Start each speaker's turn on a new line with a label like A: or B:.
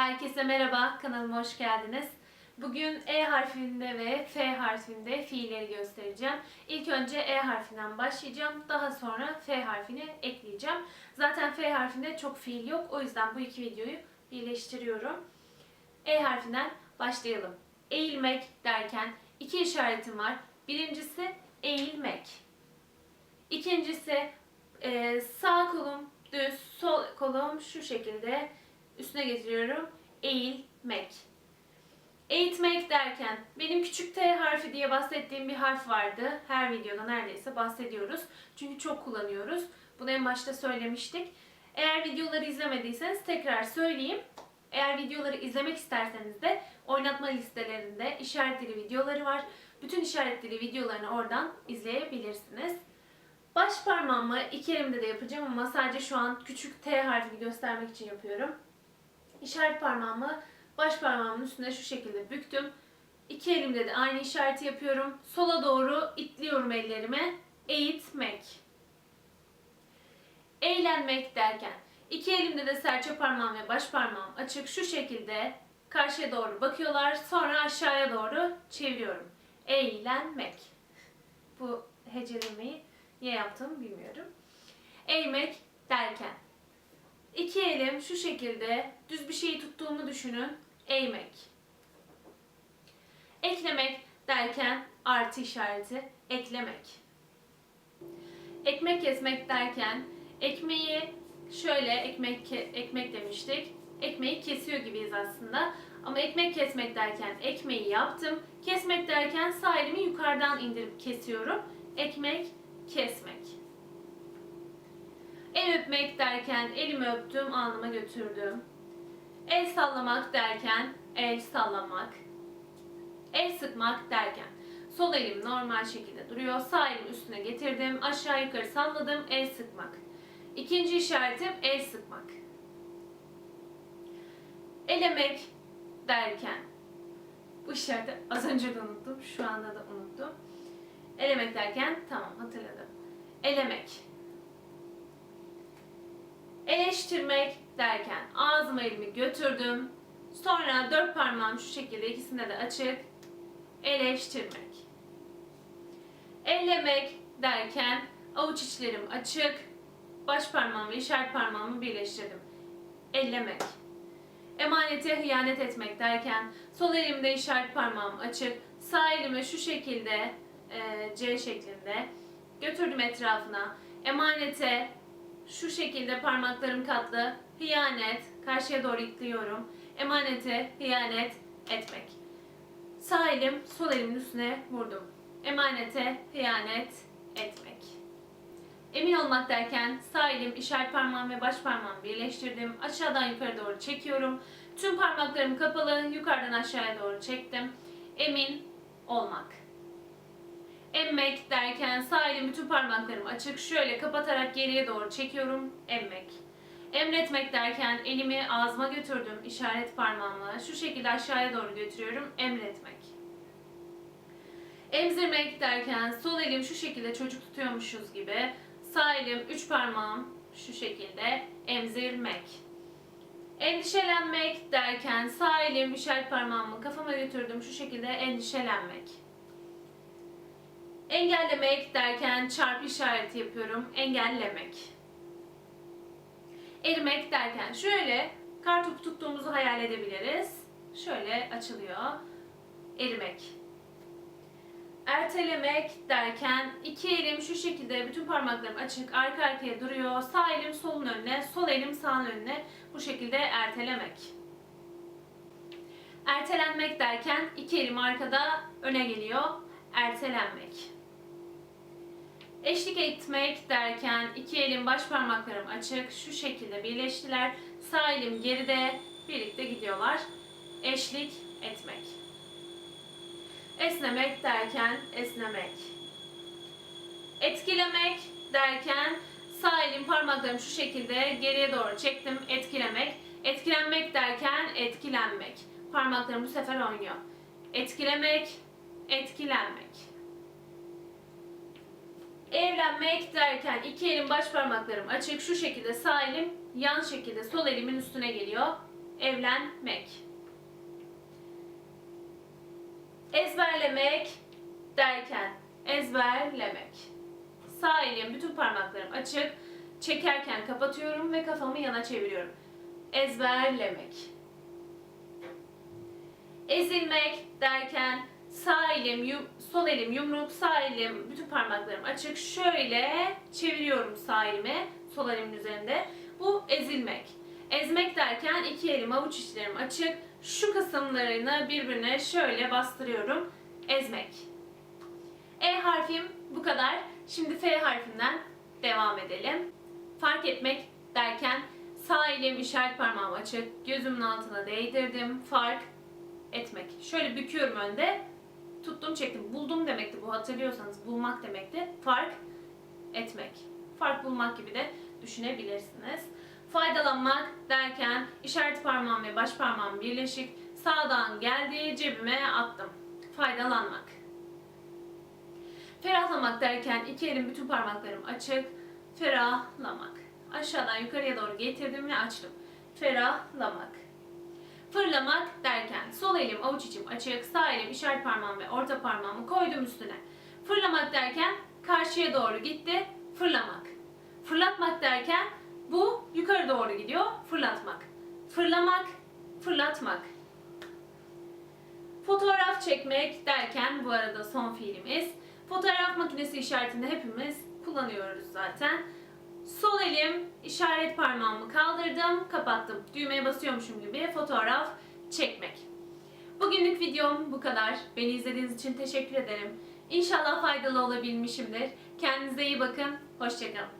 A: Herkese merhaba, kanalıma hoş geldiniz. Bugün E harfinde ve F harfinde fiilleri göstereceğim. İlk önce E harfinden başlayacağım. Daha sonra F harfini ekleyeceğim. Zaten F harfinde çok fiil yok. O yüzden bu iki videoyu birleştiriyorum. E harfinden başlayalım. Eğilmek derken iki işaretim var. Birincisi eğilmek. İkincisi e, sağ kolum düz, sol kolum şu şekilde üstüne getiriyorum. Eğilmek. Eğitmek derken benim küçük T harfi diye bahsettiğim bir harf vardı. Her videoda neredeyse bahsediyoruz. Çünkü çok kullanıyoruz. Bunu en başta söylemiştik. Eğer videoları izlemediyseniz tekrar söyleyeyim. Eğer videoları izlemek isterseniz de oynatma listelerinde işaretli videoları var. Bütün işaretli videolarını oradan izleyebilirsiniz. Baş parmağımı iki elimde de yapacağım ama sadece şu an küçük T harfini göstermek için yapıyorum. İşaret parmağımı baş parmağımın üstüne şu şekilde büktüm. İki elimde de aynı işareti yapıyorum. Sola doğru itliyorum ellerimi. Eğitmek. Eğlenmek derken iki elimde de serçe parmağım ve baş parmağım açık şu şekilde karşıya doğru bakıyorlar. Sonra aşağıya doğru çeviriyorum. Eğlenmek. Bu hecelemeyi niye yaptığımı bilmiyorum. Eğmek derken iki elim şu şekilde düz bir şeyi tuttuğumu düşünün. Eğmek. Eklemek derken artı işareti eklemek. Ekmek kesmek derken ekmeği şöyle ekmek ekmek demiştik. Ekmeği kesiyor gibiyiz aslında. Ama ekmek kesmek derken ekmeği yaptım. Kesmek derken sağ elimi yukarıdan indirip kesiyorum. Ekmek kesmek. El öpmek derken elimi öptüm, alnıma götürdüm. El sallamak derken el sallamak. El sıkmak derken sol elim normal şekilde duruyor. Sağ elimi üstüne getirdim. Aşağı yukarı salladım. El sıkmak. İkinci işaretim el sıkmak. Elemek derken bu işareti az önce de unuttum. Şu anda da unuttum. Elemek derken tamam hatırladım. Elemek. Eleştirmek derken ağzıma elimi götürdüm. Sonra dört parmağım şu şekilde ikisinde de açık. Eleştirmek. Ellemek derken avuç içlerim açık. Baş parmağımı işaret parmağımı birleştirdim. Ellemek. Emanete hıyanet etmek derken sol elimde işaret parmağım açık. Sağ elimi şu şekilde C şeklinde götürdüm etrafına. Emanete şu şekilde parmaklarım katlı. Hıyanet. Karşıya doğru itliyorum. Emanete hıyanet etmek. Sağ elim sol elimin üstüne vurdum. Emanete hıyanet etmek. Emin olmak derken sağ elim işaret parmağım ve baş parmağımı birleştirdim. Aşağıdan yukarı doğru çekiyorum. Tüm parmaklarım kapalı. Yukarıdan aşağıya doğru çektim. Emin olmak. Emmek derken sağ elim bütün parmaklarım açık. Şöyle kapatarak geriye doğru çekiyorum. Emmek. Emretmek derken elimi ağzıma götürdüm işaret parmağımla. Şu şekilde aşağıya doğru götürüyorum. Emretmek. Emzirmek derken sol elim şu şekilde çocuk tutuyormuşuz gibi. Sağ elim üç parmağım şu şekilde emzirmek. Endişelenmek derken sağ elim işaret parmağımı kafama götürdüm şu şekilde endişelenmek. Engellemek derken çarpı işareti yapıyorum. Engellemek. Erimek derken şöyle kartopu tuttuğumuzu hayal edebiliriz. Şöyle açılıyor. Erimek. Ertelemek derken iki elim şu şekilde bütün parmaklarım açık arka arkaya duruyor. Sağ elim solun önüne, sol elim sağın önüne. Bu şekilde ertelemek. Ertelenmek derken iki elim arkada öne geliyor. Ertelenmek. Eşlik etmek derken iki elim baş parmaklarım açık şu şekilde birleştiler. Sağ elim geride birlikte gidiyorlar. Eşlik etmek. Esnemek derken esnemek. Etkilemek derken sağ elim parmaklarım şu şekilde geriye doğru çektim. Etkilemek. Etkilenmek derken etkilenmek. Parmaklarım bu sefer oynuyor. Etkilemek, etkilenmek. Evlenmek derken iki elim baş parmaklarım açık şu şekilde sağ elim yan şekilde sol elimin üstüne geliyor. evlenmek. Ezberlemek derken ezberlemek. Sağ elim bütün parmaklarım açık. Çekerken kapatıyorum ve kafamı yana çeviriyorum. Ezberlemek. Ezilmek derken sağ elim, yum- sol elim yumruk, sağ elim bütün parmaklarım açık. Şöyle çeviriyorum sağ elimi sol elimin üzerinde. Bu ezilmek. Ezmek derken iki elim avuç içlerim açık. Şu kısımlarını birbirine şöyle bastırıyorum. Ezmek. E harfim bu kadar. Şimdi F harfinden devam edelim. Fark etmek derken sağ elim işaret parmağım açık. Gözümün altına değdirdim. Fark etmek. Şöyle büküyorum önde. Tuttum çektim. Buldum demekti bu hatırlıyorsanız. Bulmak demekti. Fark etmek. Fark bulmak gibi de düşünebilirsiniz. Faydalanmak derken işaret parmağım ve baş parmağım birleşik. Sağdan geldi cebime attım. Faydalanmak. Ferahlamak derken iki elim bütün parmaklarım açık. Ferahlamak. Aşağıdan yukarıya doğru getirdim ve açtım. Ferahlamak. Fırlamak derken sol elim avuç içim açık, sağ elim işaret parmağım ve orta parmağımı koydum üstüne. Fırlamak derken karşıya doğru gitti, fırlamak. Fırlatmak derken bu yukarı doğru gidiyor, fırlatmak. Fırlamak, fırlatmak. Fotoğraf çekmek derken bu arada son fiilimiz. Fotoğraf makinesi işaretini hepimiz kullanıyoruz zaten. Sol elim işaret parmağımı kaldırdım, kapattım. Düğmeye basıyormuşum gibi fotoğraf çekmek. Bugünlük videom bu kadar. Beni izlediğiniz için teşekkür ederim. İnşallah faydalı olabilmişimdir. Kendinize iyi bakın. Hoşçakalın.